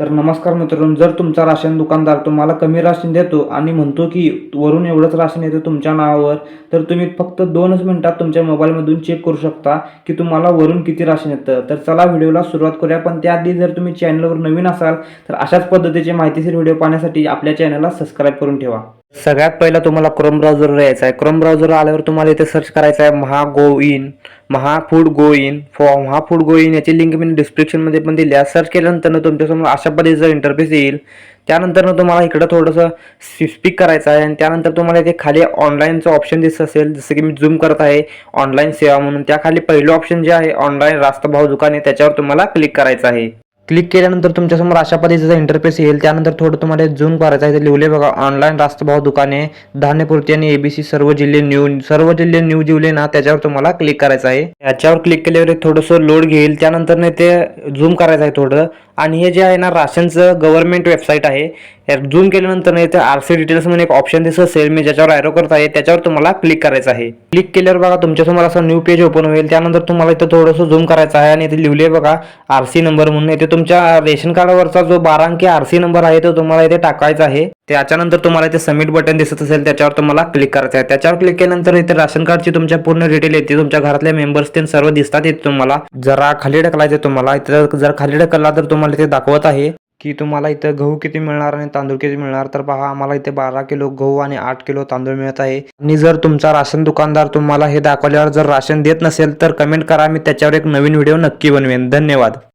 तर नमस्कार मित्रांनो जर तुमचा राशन दुकानदार तुम्हाला कमी राशन देतो आणि म्हणतो की वरून एवढंच राशन येतं तुमच्या नावावर तर तुम्ही फक्त दोनच मिनटात तुमच्या मोबाईलमधून चेक करू शकता की तुम्हाला वरून किती राशन येतं. तर चला व्हिडिओला सुरुवात करूया पण त्याआधी जर तुम्ही चॅनलवर नवीन असाल तर अशाच पद्धतीचे माहितीशीर व्हिडिओ पाहण्यासाठी आपल्या चॅनलला सबस्क्राईब करून ठेवा. सगळ्यात पहिला तुम्हाला क्रोम ब्राउझरवर यायचा आहे. क्रोम ब्राउझर आल्यावर तुम्हाला इथे सर्च करायचं आहे Maha gov in Maha food gov in for Maha food gov in याची लिंक मी डिस्क्रिप्शनमध्ये पण दिली आहे. सर्च केल्यानंतर तुमच्यासमोर अशा पद्धतीचं इंटरफेस येईल. त्यानंतर तुम्हाला इकडं थोडंसं स्पीक करायचं आहे आणि त्यानंतर तुम्हाला इथे खाली ऑनलाईनचं ऑप्शन दिसत असेल. जसं की मी झूम करत आहे ऑनलाईन सेवा म्हणून. त्याखाली पहिलं ऑप्शन जे आहे ऑनलाईन रास्त भाव दुकाने त्याच्यावर तुम्हाला क्लिक करायचं आहे. क्लिक केल्यानंतर तुमच्यासमोर अशा पद्धतीचा इंटरफेस येईल. त्यानंतर थोडं तुम्हाला झूम करायचं आहे. इथे लिहिले बघा ऑनलाईन रास्तभाव दुकाने धान्यपूर्ती आणि एबीसी सर्व जिल्हे न्यू सर्व जिल्हे न्यू जिवले ना त्याच्यावर तुम्हाला क्लिक करायचं आहे. याच्यावर क्लिक केल्यावर थोडंसं लोड घेईल. त्यानंतर ते झूम करायचं आहे थोडं. आणि हे जे आहे ना राशनचं गव्हर्नमेंट वेबसाईट आहे. झूम केल्यानंतर इथे आर सी डिटेल्स म्हणून एक ऑप्शन दिसत असेल. मी ज्याच्यावर ॲरो करत आहे त्याच्यावर तुम्हाला क्लिक करायचं आहे. क्लिक केल्यावर बघा तुमच्यासमोर असं न्यू पेज ओपन होईल. त्यानंतर तुम्हाला इथं थोडंसं झूम करायचं आहे आणि इथे लिहिले बघा आर सी नंबर म्हणून. इथे तुमच्या रेशन कार्डावरचा जो बारा अंकी आर सी नंबर आहे तो तुम्हाला इथे टाकायचा आहे. त्याच्यानंतर तुम्हाला इथे सबमिट बटन दिसत असेल त्याच्यावर तुम्हाला क्लिक करायचं आहे. त्याच्यावर क्लिक केल्यानंतर इथे राशन कार्डची तुमच्या पूर्ण डिटेल येते. तुमच्या घरातले मेंबर्स ते सर्व दिसतात. इथे तुम्हाला जरा खाली ढकलायचे तुम्हाला. इथे जर खाली ढकलला तर तुम्हाला इथे दाखवत आहे. की तुम्हाला इथं गहू किती मिळणार आणि तांदूळ किती मिळणार? तर पहा आम्हाला इथे बारा किलो गहू आणि आठ किलो तांदूळ मिळत आहे. आणि जर तुमचा राशन दुकानदार तुम्हाला हे दाखवल्यावर जर राशन देत नसेल तर कमेंट करा. मी त्याच्यावर एक नवीन व्हिडिओ नक्की बनवेन. धन्यवाद.